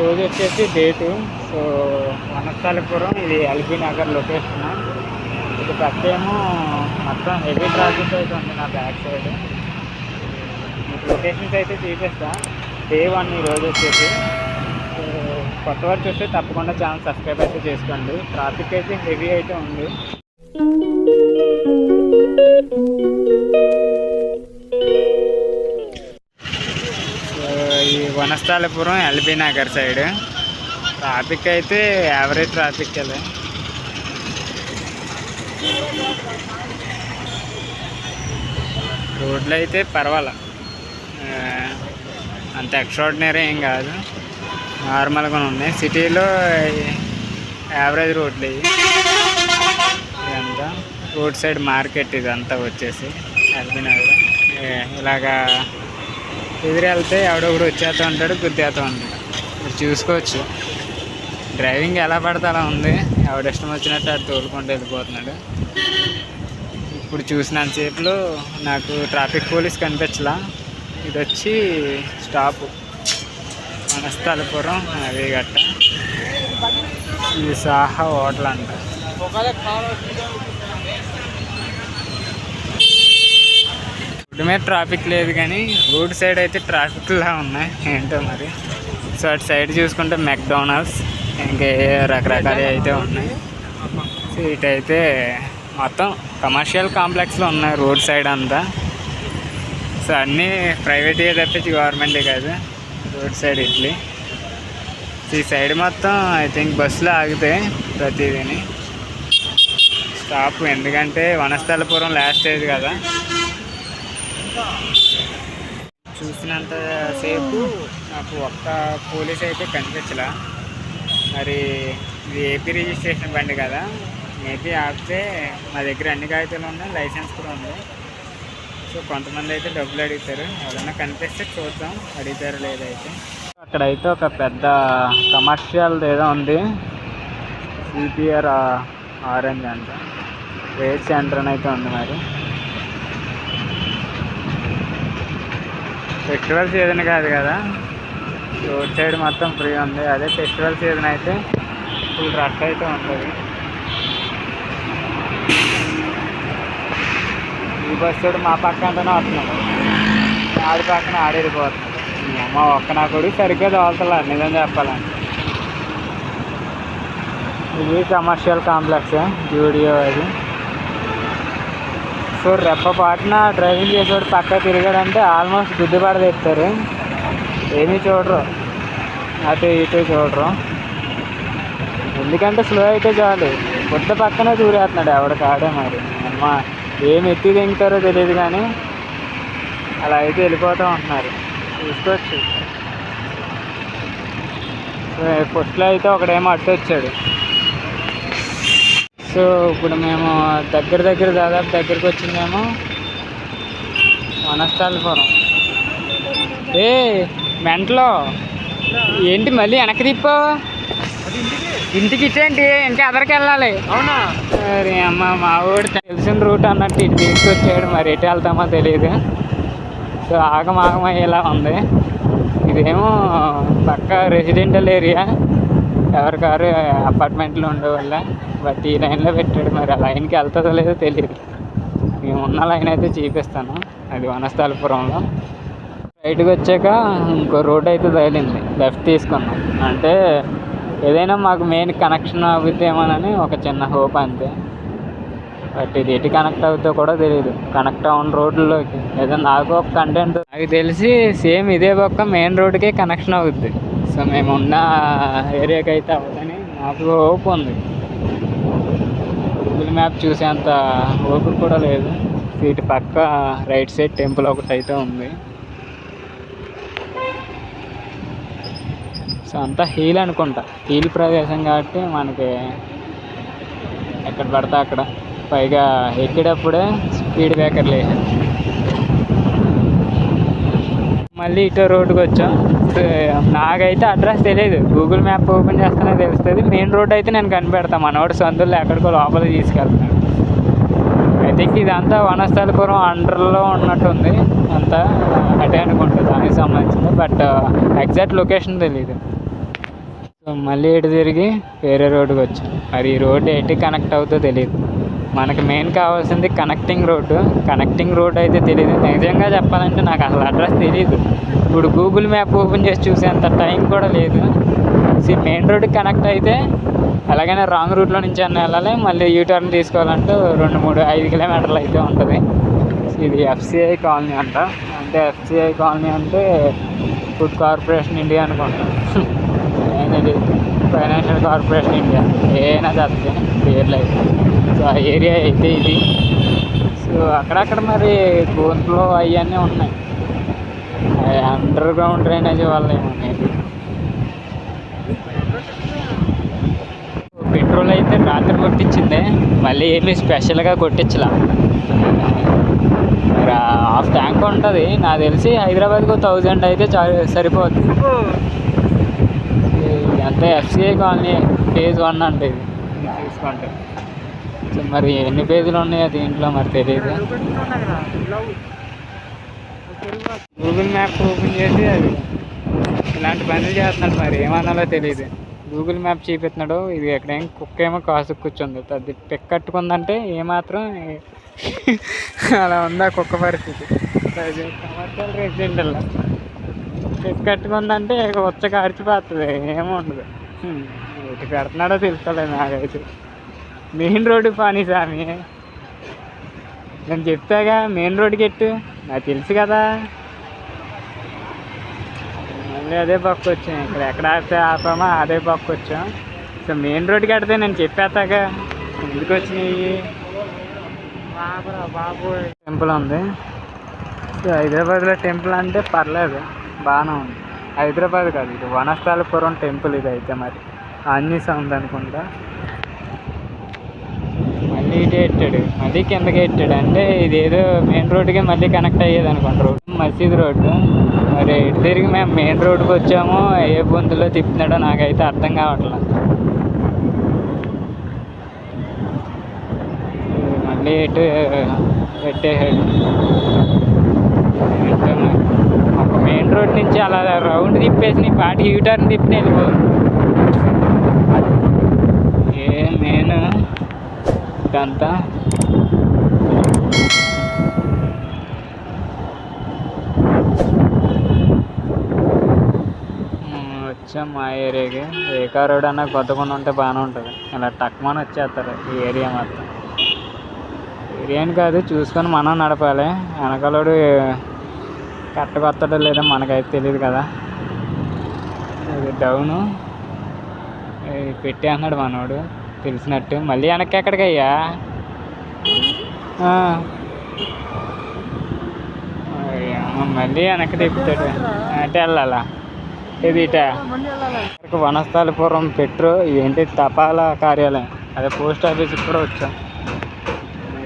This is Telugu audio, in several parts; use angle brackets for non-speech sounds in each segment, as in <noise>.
ఈరోజు వచ్చేసి డేటు. సో వనస్థలిపురం ఇది ఎల్బీ నగర్ లొకేషన్. ఇది ప్రత్యేమో మొత్తం హెవీ ట్రాఫిక్ అయితే ఉంది నా బ్యాక్ సైడ్. మీకు లొకేషన్స్ అయితే చూపిస్తా. డే వన్ ఈరోజు వచ్చేసి. సో కొత్త వారు చూస్తే తప్పకుండా ఛానల్ సబ్స్క్రైబ్ అయితే చేసుకోండి. ట్రాఫిక్ అయితే హెవీ అయితే ఉంది. వనస్థాలపురం ఎల్బీ నగర్ సైడ్. ట్రాఫిక్ అయితే యావరేజ్ ట్రాఫిక్ వెళ్ళే రోడ్లు అయితే పర్వాలా. అంత ఎక్స్ట్రాడినరీ ఏం కాదు. నార్మల్గా ఉన్నాయి. సిటీలో యావరేజ్ రోడ్లు ఇవి. ఇదంతా రోడ్ సైడ్ మార్కెట్ ఇదంతా వచ్చేసి ఎల్బీ నగర్. ఇలాగా ఎదురు వెళ్తే ఎవడొకడు వచ్చేస్తూ ఉంటాడు గుద్దేస్తూ ఉంటాడు. మీరు చూసుకోవచ్చు. డ్రైవింగ్ ఎలా పడితే అలా ఉంది. ఎవడిష్టం వచ్చినట్టు అది తోలుకుంటూ వెళ్ళిపోతున్నాడు. ఇప్పుడు చూసినంతసేపులో నాకు ట్రాఫిక్ పోలీస్ కనిపించలా. ఇది వచ్చి స్టాప్. మనస్థలపురం అవి గట్ట ఇది సాహా హోటల్ అంట. రోడ్డు మీద ట్రాఫిక్ లేదు కానీ రోడ్ సైడ్ అయితే ట్రాఫిక్లా ఉన్నాయి. ఏంటో మరి? సో అటు సైడ్ చూసుకుంటే మెక్డోనల్స్ ఇంకా ఏ రకరకాలు అయితే ఉన్నాయి. సో ఇటైతే మొత్తం కమర్షియల్ కాంప్లెక్స్లో ఉన్నాయి రోడ్ సైడ్ అంతా. సో అన్నీ ప్రైవేట్గా తప్పించి గవర్నమెంటే కాదు రోడ్ సైడ్ ఇడ్లీ ఈ సైడ్ మొత్తం ఐ థింక్ బస్సులు ఆగుతాయి ప్రతిదీని. స్టాప్ ఎందుకంటే వనస్థలపురం లాస్ట్ స్టేజ్ కదా. చూసినంత సేపు నాకు ఒక్క పోలీస్ అయితే కనిపించలా. మరి ఇది ఏపీ రిజిస్ట్రేషన్ బండి కదా. ఏపీ ఆపితే మా దగ్గర అన్ని కాగితాలు ఉన్నాయి లైసెన్స్ కూడా ఉంది. సో కొంతమంది అయితే డబ్బులు అడుగుతారు. ఎవరైనా కనిపిస్తే చూద్దాం అడుగుతారు లేదైతే అక్కడైతే ఒక పెద్ద కమర్షియల్ ఏదో ఉంది. సిపిఆర్ ఆరెంజ్ అంట. రేట్ సెంటర్ అని అయితే ఉంది మరి. ఫెస్టివల్ సీజన్ కాదు కదా. రోడ్ సైడ్ మొత్తం ఫ్రీ ఉంది. అదే ఫెస్టివల్ సీజన్ అయితే ఫుల్ రష్ అయితే ఉంటుంది. ఈ బస్సు కూడా మా పక్క అంటేనే వస్తున్నాడు. ఆడి పక్కన ఆడేరిపోతున్నాడు మీ అమ్మ ఒక్క నా కొడుకు సరిగ్గా తోలుతలా నిజం చెప్పాలంటే. ఇది కమర్షియల్ కాంప్లెక్స్ జూడియో అది. సో రెప్పపాటున డ్రైవింగ్ చేసేవాడు పక్క తిరిగాడంటే ఆల్మోస్ట్ గుద్దుబాటు తెస్తారు. ఏమీ చూడరు. అటు ఇటు చూడరు. ఎందుకంటే స్లో అయితే చాలు. బుద్ధ పక్కనే దూరేస్తున్నాడు ఎవడ కాడే మరి. అమ్మ ఏమి ఎత్తి దింగుతారో తెలియదు కానీ అలా అయితే వెళ్ళిపోతూ ఉంటున్నారు. చూసుకోవచ్చు. ఫస్ట్లో అయితే ఒకడేమో అట్టు వచ్చాడు సో ఇప్పుడు మేము దగ్గర దగ్గర దాదాపు దగ్గరికి వచ్చిందేమో వనస్థాలపురం ఏ మెంట్లో? ఏంటి మళ్ళీ వెనక్కి తిప్పావు ఇంటికి ఇచ్చేంటి ఇంకా ఎదరికి వెళ్ళాలి. అవునా? మరి అమ్మ మా ఊడు తెలిసిన రూట్ అన్నట్టు ఇటు తీసుకొచ్చాడు మరి ఎటు వెళ్తామో తెలియదు సో ఆగం ఆగం అయ్యేలా ఉంది. ఇదేమో పక్క రెసిడెంటల్ ఏరియా ఎవరి కారు అపార్ట్మెంట్లో ఉండే వల్ల బట్ ఈ లైన్లో పెట్టాడు మరి. ఆ లైన్కి వెళ్తుందో లేదో తెలియదు మేము ఉన్న లైన్ అయితే చూపిస్తాను. అది వనస్థలపురంలో. బయటకు వచ్చాక ఇంకో రోడ్ అయితే తగిలింది. లెఫ్ట్ తీసుకున్నాం. అంటే ఏదైనా మాకు మెయిన్ కనెక్షన్ అవుతుందేమోనని ఒక చిన్న హోప్ అంతే. బట్ ఇది ఎటు కనెక్ట్ అవుతుందో కూడా తెలియదు కనెక్ట్ అవ్వని రోడ్లలోకి ఏదో నాకు ఒక కంటెంట్ నాకు తెలిసి సేమ్ ఇదే పక్క మెయిన్ రోడ్కే కనెక్షన్ అవుద్ది. సో మేము ఉన్న ఏరియాకి అయితే అవ్వదని నాకు హోప్ ఉంది. గూగుల్ మ్యాప్ చూసేంత ఓపిక కూడా లేదు. ఇటు పక్క రైట్ సైడ్ టెంపుల్ ఒకటి అయితే ఉంది. సో అంతా హీల్ అనుకుంటా. హీల్ ప్రదేశం కాబట్టి మనకి ఎక్కడ పడితే అక్కడ. పైగా ఎక్కేటప్పుడే స్పీడ్ బ్రేకర్ లేదు మళ్ళీ ఇటు రోడ్డుకి వచ్చాం. నాకైతే అడ్రస్ తెలియదు గూగుల్ మ్యాప్ ఓపెన్ చేస్తేనే తెలుస్తుంది. మెయిన్ రోడ్ అయితే నేను కనిపెడతాను మనవాడు సొంతలో ఎక్కడికో లోపల తీసుకెళ్తాను ఐ థింక్ ఇదంతా వనస్థలపురం అండర్లో ఉన్నట్టుంది. అంతా అటే అనుకుంటుంది దానికి సంబంధించింది. బట్ ఎగ్జాక్ట్ లొకేషన్ తెలియదు మళ్ళీ ఇటు తిరిగి వేరే రోడ్డుకి వచ్చాం. మరి ఈ రోడ్డు ఎటు కనెక్ట్ అవుతుందో తెలియదు మనకి మెయిన్ కావాల్సింది కనెక్టింగ్ రోడ్డు కనెక్టింగ్ రోడ్ అయితే తెలియదు నిజంగా చెప్పాలంటే నాకు అసలు అడ్రస్ తెలియదు ఇప్పుడు గూగుల్ మ్యాప్ ఓపెన్ చేసి చూసేంత టైం కూడా లేదు. మెయిన్ రోడ్డుకి కనెక్ట్ అయితే అలాగనే రాంగ్ రూట్లో నుంచి అన్న వెళ్ళాలి. మళ్ళీ యూటర్న్ తీసుకోవాలంటూ రెండు మూడు ఐదు కిలోమీటర్లు అయితే ఉంటుంది. ఇది ఎఫ్సిఐ కాలనీ అంట. అంటే ఎఫ్సిఐ కాలనీ అంటే ఫుడ్ కార్పొరేషన్ ఇండియా అనుకుంటా. <laughs> ఏంటండి ఫైనాన్షియల్ కార్పొరేషన్ ఇండియా ఏనా చెప్తే పేర్లు అయితే. సో ఆ ఏరియా అయితే ఇది. సో అక్కడక్కడ మరి గోంతులు అవన్నీ ఉన్నాయి. అండర్ గ్రౌండ్ డ్రైనేజ్ వల్ల ఏమో మేబీ. పెట్రోల్ అయితే రాత్రి కొట్టించింది. మళ్ళీ ఏమీ స్పెషల్గా కొట్టించలా. మరి హాఫ్ ట్యాంక్ ఉంటుంది. నాకు తెలిసి హైదరాబాద్కు థౌజండ్ అయితే సరిపోతుంది అంతే ఎఫ్సిఐ కాలనీ ఫేజ్ వన్ అంటే ఇది. సో మరి ఎన్ని పేజీలు ఉన్నాయో దీంట్లో మరి తెలియదు గూగుల్ మ్యాప్ ఓపెన్ చేసి అది ఇలాంటి పనులు చేస్తున్నాడు మరి ఏమన్నాలో తెలియదు గూగుల్ మ్యాప్ చూపిస్తున్నాడు ఇది ఎక్కడేం కుక్క ఏమో కాసు కూర్చుంది. అది పెక్కట్టుకుందంటే ఏమాత్రం <laughs> అలా ఉందా కుక్క పరిస్థితి? కమర్షియల్ రెసిడెంటల్ పెక్కట్టుకుందంటే ఇక ఉచ్చ కార్చిపోతుంది ఏముండదు ఉండదు. ఎటు పెడుతున్నాడో తెలుసుకోలేదు నాకైతే. మెయిన్ రోడ్డు పానీ స్వామి నేను చెప్తాగా మెయిన్ రోడ్డుకి ఎట్టు? నాకు తెలుసు కదా. మళ్ళీ అదే పక్క వచ్చాం. ఇక్కడ ఎక్కడ ఆపితే ఆపామో అదే పక్క వచ్చాం. సో మెయిన్ రోడ్డుకి కడితే నేను చెప్పేస్తాగా. ఎందుకు వచ్చినాయి? బాబు టెంపుల్ ఉంది. సో హైదరాబాద్లో టెంపుల్ అంటే పర్లేదు. బాగానే ఉంది. హైదరాబాద్ కాదు ఇది వనస్థలపురం టెంపుల్ ఇది అయితే మరి. ఆంజనేయ సౌండ్ అనుకుంటా. మళ్ళీ ఇటే ఎట్టాడు మళ్ళీ కిందకి ఎట్టాడు అంటే ఇదేదో మెయిన్ రోడ్డుకి మళ్ళీ కనెక్ట్ అయ్యేది అనుకుంటారు మసీద్ రోడ్డు మరి ఇటు తిరిగి మేము మెయిన్ రోడ్డుకి వచ్చామో ఏ బొంతులో తిప్పుతున్నాడో నాకైతే అర్థం కావట్లేదు మళ్ళీ ఇటు పెట్టేసాడు ఏంటో మరి. ఒక వచ్చి అలా రౌండ్ తిప్పేసి నీ పాటి యూటర్న్ తిప్పి వెళ్ళిపో. ఏ నేను? ఇదంతా? వచ్చాం మా ఏరియాకి. ఏ కార్ రోడ్ అన్నా కొత్తకుండా ఉంటే బాగానే ఉంటుంది. ఇలా టక్మని వచ్చేస్తారు ఈ ఏరియా మాత్రం. ఏరియాని కాదు చూసుకొని మనం నడపాలి. వెనకాలోడు కట్టకొత్తడో లేదో మనకైతే తెలియదు కదా. ఇది డౌను. పెట్టి అన్నాడు మనోడు. తెలిసినట్టు. మళ్ళీ వెనక్కి ఎక్కడికయ్యా? మళ్ళీ వెనక్కి తిప్పుతాడు. అంటే వెళ్ళాలా? ఇది ఇట. వనస్థలపురం పెట్రో ఏంటి తపాలా కార్యాలయం? అదే పోస్ట్ ఆఫీస్కి కూడా వచ్చాం.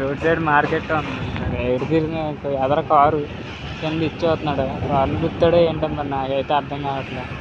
రోడ్ సైడ్ మార్కెట్ ఉంది. ఎదురు తిరిగిన తిరిగి ఎదర కారు. కింద ఇచ్చేస్తున్నాడు. వాళ్ళు గుర్తాడో ఏంటంటే నాకైతే అర్థం కావట్లేదు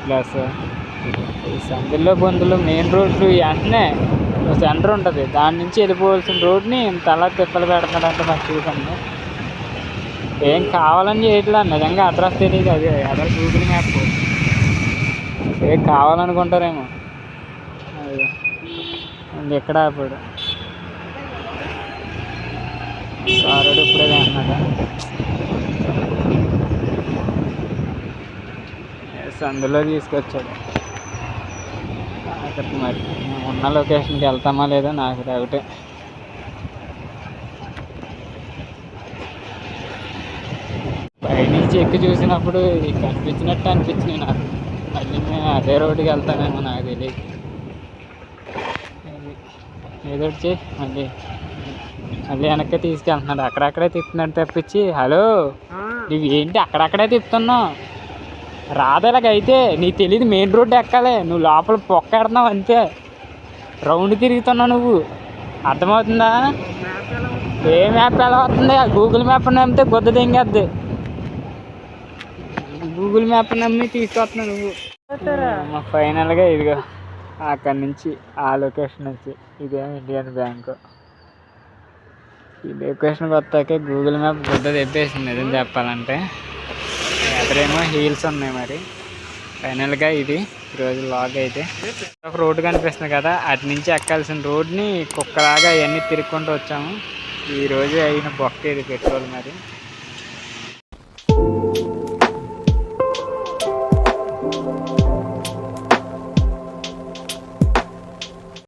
క్లాస్ ఈ సందుల్లో బొందులు మెయిన్ రోడ్లు వెంటనే సెంటర్ ఉంటుంది. దాని నుంచి వెళ్ళిపోవాల్సిన రోడ్ని తలా తిప్పలు పెడుతున్నాడంటే నాకు చూడండి ఏం కావాలని చేయట్లా? నిజంగా అడ్రస్ తెలియదు అది అడ్రస్ గూగుల్ మ్యాప్ ఏం కావాలనుకుంటారేమో. అది ఎక్కడ కారుడు ఇప్పుడే అన్నట సందులో తీసుకొచ్చాడు. అక్కడ మరి ఉన్న లొకేషన్కి వెళ్తామా లేదో నాకు డౌటే. పైనుంచి ఎక్కి చూసినప్పుడు కనిపించినట్టు అనిపించింది నాకు. మళ్ళీ మేము అదే రోడ్డుకి వెళ్తామేమో నాకు తెలియదు. ఏదో వచ్చి చేయి మళ్ళీ మళ్ళీ వెనక్కి తీసుకెళ్తున్నాడు. అక్కడక్కడే తిప్పుతున్నాడు తప్పించి హలో నువ్వు ఏంటి అక్కడక్కడే తిప్పుతున్నావు? రాదలాగైతే నీకు తెలియదు మెయిన్ రోడ్డు ఎక్కాలి. నువ్వు లోపల పొక్క ఎడుతున్నావు అంతే. రౌండ్ తిరుగుతున్నావు నువ్వు. అర్థమవుతుందా? ఏ మ్యాప్ ఎలా వస్తుంది గూగుల్ మ్యాప్ నమ్మితే గుద్ద దింగద్ది. గూగుల్ మ్యాప్ నమ్మి తీసుకొస్తున్నావు నువ్వు. ఫైనల్గా ఇదిగో అక్కడి నుంచి ఆ లొకేషన్ నుంచి ఇదేం ఇండియన్ బ్యాంకు. ఈ డెకరేషన్ వస్తాకే గూగుల్ మ్యాప్ గుద్ద తెప్పేసింది నిజం చెప్పాలంటే. ఎదురేమో హీల్స్ ఉన్నాయి మరి. ఫైనల్గా ఇది ఈరోజు లాగ్ అయితే. ఒక రోడ్డు కనిపిస్తుంది కదా అటు నుంచి ఎక్కాల్సిన రోడ్ని కుక్కలాగా అవన్నీ తిరుక్కుంటూ వచ్చాము. ఈ అయిన బొక్క ఇది పెట్రోల్ మరి.